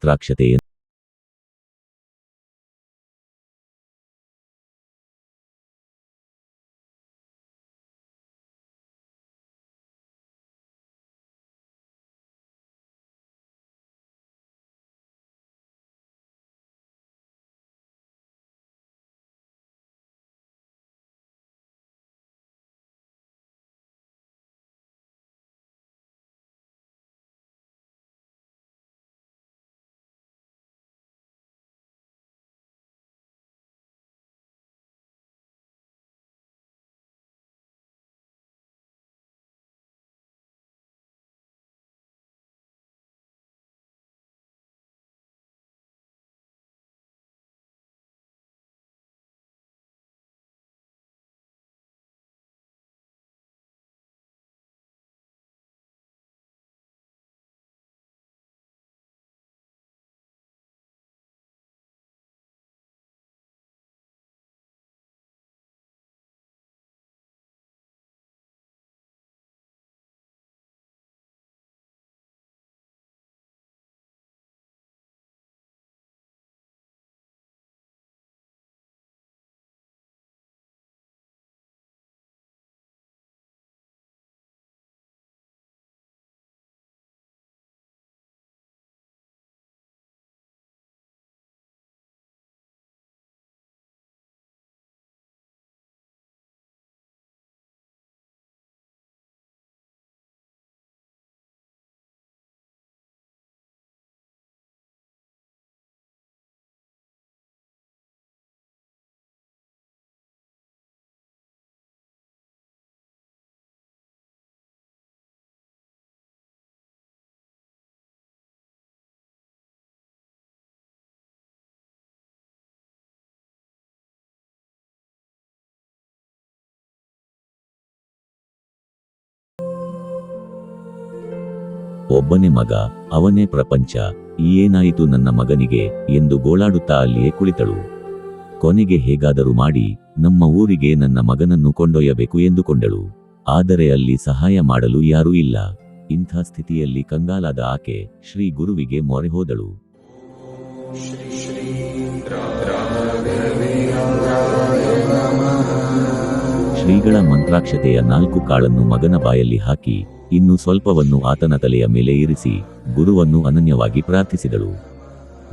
अंतराक्षते ಒಬ್ಬನೇ ಮಗ ಅವನೇ ಪ್ರಪಂಚ ಏನಾಯಿತು ನನ್ನ ಮಗನಿಗೆ ಎಂದು ಗೋಳಾಡುತ್ತಾ ಅಲ್ಲಿಯೇ ಕುಳಿತಳು ಕೊನೆಗೆ ಹೇಗಾದರೂ ಮಾಡಿ ನಮ್ಮ ಊರಿಗೆ ನನ್ನ ಮಗನನ್ನು ಕೊಂಡೊಯ್ಯಬೇಕು ಎಂದುಕೊಂಡಳು ಆದರೆ ಅಲ್ಲಿ ಸಹಾಯ ಮಾಡಲು ಯಾರೂ ಇಲ್ಲ ಇಂಥ ಸ್ಥಿತಿಯಲ್ಲಿ ಕಂಗಾಲಾದ ಆಕೆ ಶ್ರೀ ಗುರುವಿಗೆ ಮೊರೆ ಹೋದಳು ಶ್ರೀಗಳ ಮಂತ್ರಾಕ್ಷತೆಯ ನಾಲ್ಕು ಕಾಳನ್ನು ಮಗನ ಬಾಯಲ್ಲಿ ಹಾಕಿ, ಇನ್ನು ಸ್ವಲ್ಪವನ್ನು ಆತನ ತಲೆಯ ಮೇಲೆ ಇರಿಸಿ, ಗುರುವನ್ನು ಅನನ್ಯವಾಗಿ ಪ್ರಾರ್ಥಿಸಿದಳು.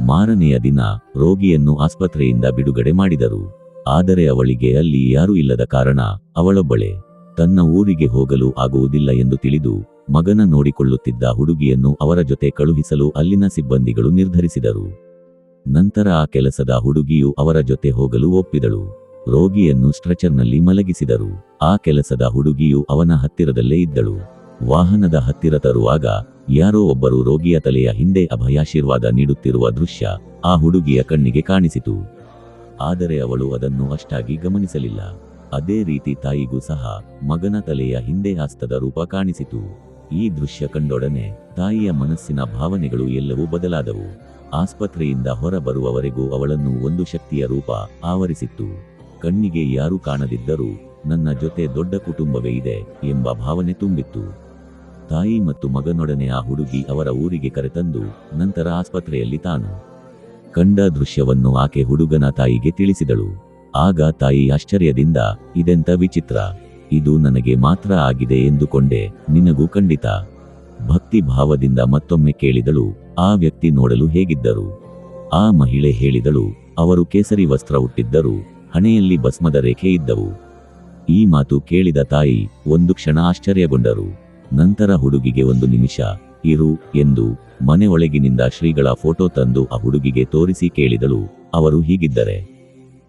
ಮಾರನೆಯ ದಿನ ರೋಗಿಯನ್ನು ಆಸ್ಪತ್ರೆಯಿಂದ ಬಿಡುಗಡೆ ಮಾಡಿದರು. ಆದರೆ ಅವಳಿಗೆ ಅಲ್ಲಿ ಯಾರೂ ಇಲ್ಲದ ಕಾರಣ ಅವಳೊಬ್ಬಳೆ. ತನ್ನ ಊರಿಗೆ ಹೋಗಲು ಆಗುವುದಿಲ್ಲ ಎಂದು ತಿಳಿದು, ಮಗನ ನೋಡಿಕೊಳ್ಳುತ್ತಿದ್ದ ಹುಡುಗಿಯನ್ನು ಅವರ ಜೊತೆ ಕಳುಹಿಸಲು ಅಲ್ಲಿನ ಸಿಬ್ಬಂದಿಗಳು ನಿರ್ಧರಿಸಿದರು. ನಂತರ ಆ ಕೆಲಸದ ಹುಡುಗಿಯು ಅವರ ಜೊತೆ ಹೋಗಲು ಒಪ್ಪಿದಳು. ರೋಗಿಯನ್ನು ಸ್ಟ್ರೆಚರ್ನಲ್ಲಿ ಮಲಗಿಸಿದರು. ಆ ಕೆಲಸದ ಹುಡುಗಿಯು ಅವನ ಹತ್ತಿರದಲ್ಲೇ ಇದ್ದಳು. ವಾಹನದ ಹತ್ತಿರ ತರುವಾಗ ಯಾರೋ ಒಬ್ಬರು ರೋಗಿಯ ತಲೆಯ ಹಿಂದೆ ಅಭಯಾಶೀರ್ವಾದ ನೀಡುತ್ತಿರುವ ದೃಶ್ಯ ಆ ಹುಡುಗಿಯ ಕಣ್ಣಿಗೆ ಕಾಣಿಸಿತು. ಆದರೆ ಅವಳು ಅದನ್ನು ಅಷ್ಟಾಗಿ ಗಮನಿಸಲಿಲ್ಲ. ಅದೇ ರೀತಿ ತಾಯಿಗೂ ಸಹ ಮಗನ ತಲೆಯ ಹಿಂದೆ ಹಸ್ತದ ರೂಪ ಕಾಣಿಸಿತು. ಈ ದೃಶ್ಯ ಕಂಡೊಡನೆ ತಾಯಿಯ ಮನಸ್ಸಿನ ಭಾವನೆಗಳು ಎಲ್ಲವೂ ಬದಲಾದವು. ಆಸ್ಪತ್ರೆಯಿಂದ ಹೊರಬರುವವರೆಗೂ ಅವಳನ್ನು ಒಂದು ಶಕ್ತಿಯ ರೂಪ ಆವರಿಸಿತ್ತು. ಕಣ್ಣಿಗೆ ಯಾರು ಕಾಣದಿದ್ದರೂ ನನ್ನ ಜೊತೆ ದೊಡ್ಡ ಕುಟುಂಬವೇ ಇದೆ ಎಂಬ ಭಾವನೆ ತುಂಬಿತ್ತು. ತಾಯಿ ಮತ್ತು ಮಗನೊಡನೆ ಆ ಹುಡುಗಿ ಅವರ ಊರಿಗೆ ಕರೆತಂದು ನಂತರ ಆಸ್ಪತ್ರೆಯಲ್ಲಿ ತಾನು ಕಂಡ ದೃಶ್ಯವನ್ನು ಆಕೆ ಹುಡುಗನ ತಾಯಿಗೆ ತಿಳಿಸಿದಳು. ಆಗ ತಾಯಿ ಆಶ್ಚರ್ಯದಿಂದ, ಇದೆಂತ ವಿಚಿತ್ರ? ಇದು ನನಗೆ ಮಾತ್ರ ಆಗಿದೆ ಎಂದುಕೊಂಡೆ. ನಿನಗೂ ಖಂಡಿತ. ಭಕ್ತಿ ಭಾವದಿಂದ ಮತ್ತೊಮ್ಮೆ ಕೇಳಿದಳು. ಆ ವ್ಯಕ್ತಿ ನೋಡಲು ಹೇಗಿದ್ದರು? ಆ ಮಹಿಳೆ ಹೇಳಿದಳು, ಅವರು ಕೇಸರಿ ವಸ್ತ್ರ ಹುಟ್ಟಿದ್ದರು ಹಣೆಯಲ್ಲಿ ಭಸ್ಮದ ರೇಖೆ ಇದ್ದವು. ಈ ಮಾತು ಕೇಳಿದ ತಾಯಿ ಒಂದು ಕ್ಷಣ ಆಶ್ಚರ್ಯಗೊಂಡರು. ನಂತರ ಹುಡುಗಿಗೆ ಒಂದು ನಿಮಿಷ, ಇರು, ಎಂದು ಮನೆ ಒಳಗಿನಿಂದ ಶ್ರೀಗಳ ಫೋಟೋ ತಂದು ಆ ಹುಡುಗಿಗೆ ತೋರಿಸಿ ಕೇಳಿದಳು. ಅವರು ಹೀಗಿದ್ದರೆ,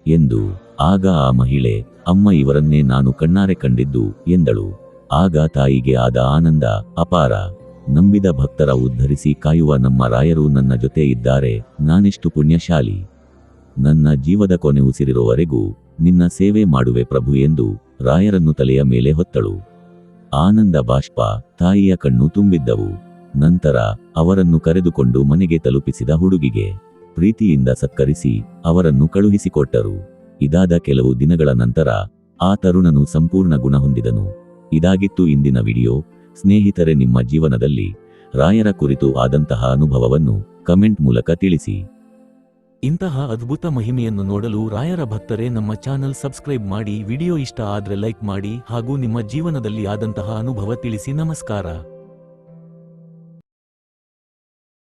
ಎಂದು ಆಗ ಆ ಮಹಿಳೆ, ಅಮ್ಮ ಇವರನ್ನೇ ನಾನು ಕಣ್ಣಾರೆ ಕಂಡಿದ್ದು, ಎಂದಳು. ಆಗ ತಾಯಿಗೆ ಆದ ಆನಂದ ಅಪಾರ. ನಂಬಿದ ಭಕ್ತರ ಉದ್ಧರಿಸಿ ಕಾಯುವ ನಮ್ಮ ರಾಯರು ನನ್ನ ಜೊತೆ ಇದ್ದಾರೆ, ನಾನೆಷ್ಟು ಪುಣ್ಯಶಾಲಿ. ನನ್ನ ಜೀವದ ಕೊನೆ ಉಸಿರಿರುವವರೆಗೂ ನಿನ್ನ ಸೇವೆ ಮಾಡುವೆ ಪ್ರಭು ಎಂದು ರಾಯರನ್ನು ತಲೆಯ ಮೇಲೆ ಹೊತ್ತಳು. ಆನಂದ ಬಾಷ್ಪ ತಾಯಿಯ ಕಣ್ಣು ತುಂಬಿದ್ದವು. ನಂತರ ಅವರನ್ನು ಕರೆದುಕೊಂಡು ಮನೆಗೆ ತಲುಪಿಸಿದ ಹುಡುಗಿಗೆ ಪ್ರೀತಿಯಿಂದ ಸತ್ಕರಿಸಿ ಅವರನ್ನು ಕಳುಹಿಸಿಕೊಟ್ಟರು. ಇದಾದ ಕೆಲವು ದಿನಗಳ ನಂತರ ಆ ತರುಣನು ಸಂಪೂರ್ಣ ಗುಣ ಹೊಂದಿದನು. ಇದಾಗಿತ್ತು ಇಂದಿನ ವಿಡಿಯೋ. ಸ್ನೇಹಿತರೆ, ನಿಮ್ಮ ಜೀವನದಲ್ಲಿ ರಾಯರ ಕುರಿತು ಆದಂತಹ ಅನುಭವವನ್ನು ಕಮೆಂಟ್ ಮೂಲಕ ತಿಳಿಸಿ. ಇಂತಹ ಅದ್ಭುತ ಮಹಿಮೆಯನ್ನು ನೋಡಲು ರಾಯರ ಭಕ್ತರೇ ನಮ್ಮ ಚಾನಲ್ ಸಬ್ಸ್ಕ್ರೈಬ್ ಮಾಡಿ ವಿಡಿಯೋ ಇಷ್ಟ ಆದ್ರೆ ಲೈಕ್ ಮಾಡಿ ಹಾಗೂ ನಿಮ್ಮ ಜೀವನದಲ್ಲಿ ಆದಂತಹ ಅನುಭವ ತಿಳಿಸಿ ನಮಸ್ಕಾರ.